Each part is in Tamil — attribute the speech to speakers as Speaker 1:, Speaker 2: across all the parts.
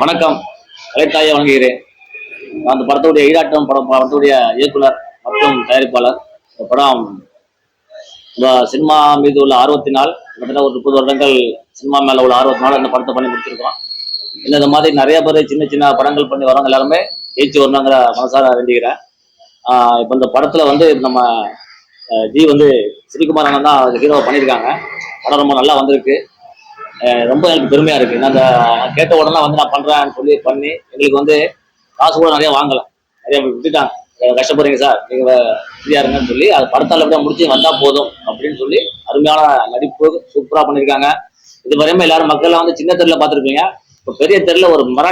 Speaker 1: வணக்கம். கலைத்தாயை வணங்குகிறேன் அந்த படத்துடைய ஈராட்டம் படம் படத்துடைய இயக்குனர் மற்றும் தயாரிப்பாளர். இந்த படம் சினிமா மீது உள்ள ஆர்வத்தினால் கிட்டத்தட்ட ஒரு முப்பது வருடங்கள் சினிமா மேல உள்ள ஆர்வத்தினால இந்த படத்தை பண்ணி முடிச்சிருக்கோம் இன்னும் இந்த மாதிரி நிறைய பேர் சின்ன சின்ன படங்கள் பண்ணி வரவங்க எல்லாருமே ஜெயிச்சு வரணுங்கிற மனசார வேண்டிக்கிறேன். ஆஹ் இப்போ இந்த படத்துல வந்து நம்ம ஜி வந்து ஸ்ரீகுமார் அண்ணன் தான் ஹீரோ பண்ணியிருக்காங்க. படம் ரொம்ப நல்லா வந்திருக்கு. ரொம்ப எனக்கு பெருமையா இருக்கு. நான் அந்த கேட்ட உடனே வந்து நான் பண்றேன்னு சொல்லி பண்ணி எங்களுக்கு வந்து காசு கூட நிறைய வாங்கலை. நிறைய விட்டுட்டாங்க. கஷ்டப்படுறீங்க சார். நீங்க ஃப்ரீயாக இருங்கன்னு சொல்லி அது படத்தால் அப்படியே முடிச்சு வந்தா போதும் அப்படின்னு சொல்லி அருமையான நடிப்பு சூப்பரா பண்ணியிருக்காங்க இது வரையுமே எல்லாரும் மக்கள்லாம் வந்து சின்ன தெருல பார்த்துருப்பீங்க. இப்போ பெரிய தெருல ஒரு மிர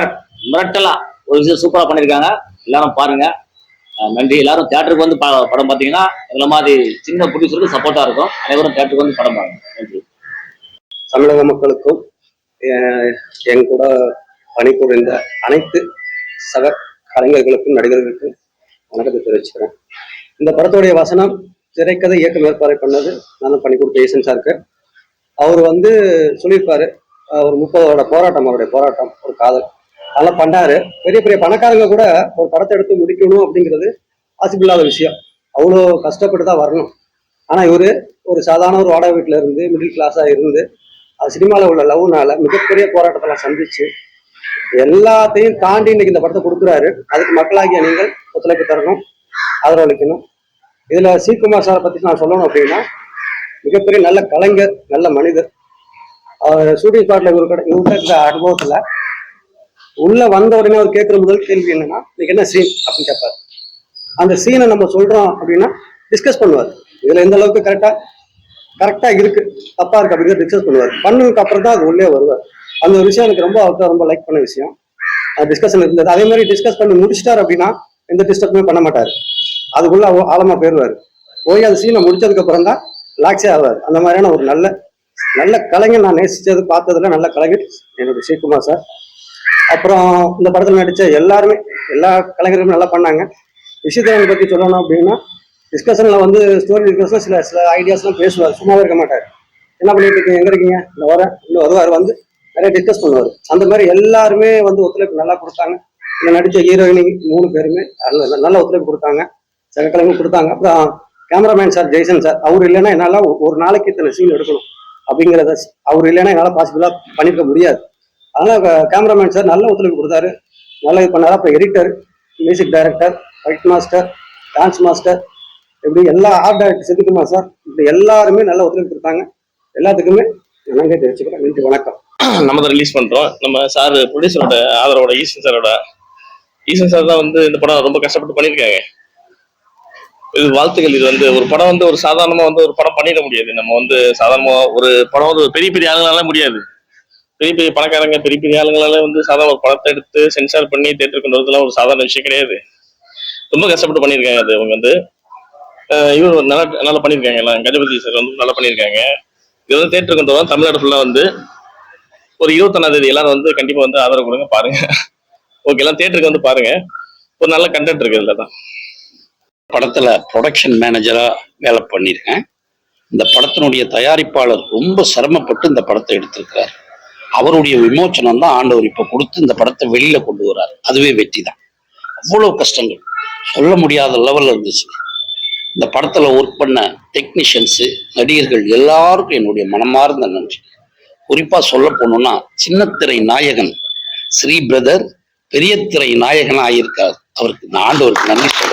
Speaker 1: மிரட்டலா ஒரு விஷயம் சூப்பரா பண்ணியிருக்காங்க எல்லாரும் பாருங்க. நன்றி. எல்லாரும் தேட்டருக்கு வந்து படம் பார்த்தீங்கன்னா எங்களை மாதிரி சின்ன ப்ரொடியூசருக்கு சப்போர்ட்டா இருக்கும். அனைவரும் தேட்டருக்கு வந்து படம் பாருங்க நன்றி.
Speaker 2: தமிழக மக்களுக்கும் என் கூட பணிபுரிந்த அனைத்து சக கலைஞர்களுக்கும் நடிகர்களுக்கும் வணக்கத்தை தெரிவிச்சுக்கிறேன். இந்த படத்துடைய வசனம் திரைக்கதை இயக்க மேற்பார்வை பண்ணது நான் பணி கொடுத்த ஈசன் சாருக்கு அவர் வந்து சொல்லியிருப்பாரு அவர் ஒரு போராட்டம் அவருடைய போராட்டம் ஒரு காதல். அதெல்லாம் பண்ணாரு. பெரிய பெரிய பணக்காரங்க கூட ஒரு படத்தை எடுத்து முடிக்கணும் அப்படிங்கிறது பாசிபிள் இல்லாத விஷயம். அவ்வளோ கஷ்டப்பட்டு தான் வரணும். ஆனால் இவரு ஒரு சாதாரண ஒரு வாடகை வீட்டில் இருந்து மிடில் கிளாஸாக இருந்து சினிமாவில் உள்ள லவ்னால மிகப்பெரிய போராட்டத்தெல்லாம் சந்திச்சு எல்லாத்தையும் தாண்டி இன்னைக்கு இந்த படத்தை கொடுக்குறாரு. அதுக்கு மக்களாகிய நீங்கள் ஒத்துழைப்பு தரணும் ஆதரவளிக்கணும் இதுல சிகுமார் சாரை பத்தி நான் சொல்லணும் அப்படின்னா மிகப்பெரிய நல்ல கலைஞர் நல்ல மனிதர். அவர் ஷூட்டிங் ஸ்பாட்ல இவரு இவர்கிட்ட இருக்கிற அனுபவத்துல உள்ள வந்த உடனே அவர் கேட்கிற முதல் கேள்வி என்னன்னா இன்னைக்கு என்ன சீன் அப்படின்னு கேட்பாரு. அந்த சீனை நம்ம சொல்றோம் அப்படின்னா டிஸ்கஸ் பண்ணுவார். இதுல எந்த அளவுக்கு கரெக்டா கரெக்டா இருக்கு. தப்பா இருக்கு அப்படிங்கிறத டிஸ்கஸ் பண்ணுவார். பண்ணதுக்கு அப்புறம் தான் அது உள்ளே வருவார். அந்த ஒரு விஷயம் எனக்கு ரொம்ப அவர்தான் ரொம்ப லைக் பண்ண விஷயம். டிஸ்கஷன் இருந்தது. அதே மாதிரி டிஸ்கஸ் பண்ணி முடிச்சிட்டார் அப்படின்னா எந்த டிஸ்டர்புமே பண்ண மாட்டார். அதுக்குள்ள அவ- ஆழமா போயிருவாரு போய் அந்த சீனை முடிச்சதுக்கு அப்புறம் தான் ரிலாக்ஸே ஆவார். அந்த மாதிரியான ஒரு நல்ல நல்ல கலைஞர் நான் நேசிச்சது பார்த்ததுல நல்ல கலைஞர் என்னோட ஸ்ரீகுமார் சார். அப்புறம் இந்த படத்தில் நடித்த எல்லாருமே எல்லா கலைஞர்களும் நல்லா பண்ணாங்க. விஷயத்தை பற்றி சொல்லணும் அப்படின்னா டிஸ்கஷனில் வந்து ஸ்டோரி டிஸ்கஷன் சில சில ஐடியாஸ்லாம் பேசுவார். சும்மாவே இருக்க மாட்டார். என்ன பண்ணிட்டு இருக்கீங்க? எங்கே இருக்கீங்க? இந்த வரேன் இன்னும் வருவார் வந்து நிறைய டிஸ்கஸ் பண்ணுவார். அந்த மாதிரி எல்லாருமே வந்து ஒத்துழைப்பு நல்லா கொடுத்தாங்க. இங்க நடித்த ஹீரோயினி மூணு பேருமே நல்ல நல்ல ஒத்துழைப்பு கொடுத்தாங்க. சகக்கிழமை கொடுத்தாங்க. அப்புறம் கேமராமேன் சார் ஜெய்சன் சார் அவர் இல்லைன்னா என்னால் ஒரு நாளைக்கு இத்தனை சீன் எடுக்கணும் அப்படிங்கிறத அவர் இல்லைன்னா என்னால் பாசிபிளாக பண்ணிக்க முடியாது. அதனால் கேமராமேன் சார் நல்ல ஒத்துழைப்பு கொடுத்தாரு. நல்லா இது பண்ணார். அப்புறம் editor music director fight master dance master எப்படி எல்லா ஆர்ட் டைரக்டர் செதுக்குமா சார் இப்படி எல்லாருமே நல்லா ஒத்துழைப்பு கொடுத்தாங்க. எல்லாத்துக்குமே நன்றி தெரிவிச்சுக்கிறேன். நன்றி வணக்கம்.
Speaker 3: நம்ம தான் ரிலீஸ் பண்றோம். நம்ம சார் ப்ரொடியூசரோட ஆதரவோட ஈசன் சாரோட ஈசன் சார் தான் வந்து இந்த படம் ரொம்ப கஷ்டப்பட்டு பண்ணியிருக்காங்க. இது வாழ்த்துக்கள். இது வந்து ஒரு படம் வந்து ஒரு சாதாரணமா வந்து ஒரு படம் பண்ணிட முடியாது. நம்ம வந்து சாதாரணமா ஒரு படம் வந்து பெரிய பெரிய ஆளுங்களால முடியாது. பெரிய பெரிய பணக்காரங்க பெரிய பெரிய ஆளுங்களால வந்து சாதாரண ஒரு படத்தை எடுத்து சென்சார் பண்ணி தேட்டர் கொண்டு வரதுலாம் ஒரு சாதாரண விஷயம் கிடையாது. ரொம்ப கஷ்டப்பட்டு பண்ணியிருக்காங்க அது. அவங்க வந்து இவர் நல்லா நல்லா பண்ணியிருக்காங்க எல்லாம். கஜபதி சார் வந்து நல்லா பண்ணியிருக்காங்க. இது வந்து தேட்டருக்கு கொண்டு தமிழ்நாடு ஃபுல்லாக வந்து ஒரு இருபத்தொன்னாம் தேதி எல்லாரும் வந்து கண்டிப்பா வந்து ஆதரவு கொடுங்க பாருங்க. ஓகே எல்லாம் தேட்டருக்கு வந்து பாருங்க. ஒரு நல்ல கண்டென்ட் இருக்கு இதுல தான்.
Speaker 4: படத்துல ப்ரொடக்ஷன் மேனேஜரா வேலை பண்ணியிருக்கேன். இந்த படத்தினுடைய தயாரிப்பாளர் ரொம்ப சிரமப்பட்டு இந்த படத்தை எடுத்திருக்கிறார். அவருடைய விமோச்சனம் தான் ஆண்டவர் இப்போ கொடுத்து இந்த படத்தை வெளியில கொண்டு வர்றார். அதுவே வெற்றி தான் அவ்வளோ கஷ்டங்கள். சொல்ல முடியாத லெவல்ல இருந்துச்சு. இந்த படத்துல ஒர்க் பண்ண டெக்னீஷியன்ஸு நடிகர்கள் எல்லாருக்கும் என்னுடைய மனமார்ந்த நன்றி. குறிப்பாக சொல்ல போனோம்னா சின்னத்திரை நாயகன் ஸ்ரீ பிரதர் பெரிய திரை நாயகன் இருக்கார் அவருக்கு நான் ஆண்டவருக்கு நன்றி சொல்றேன்.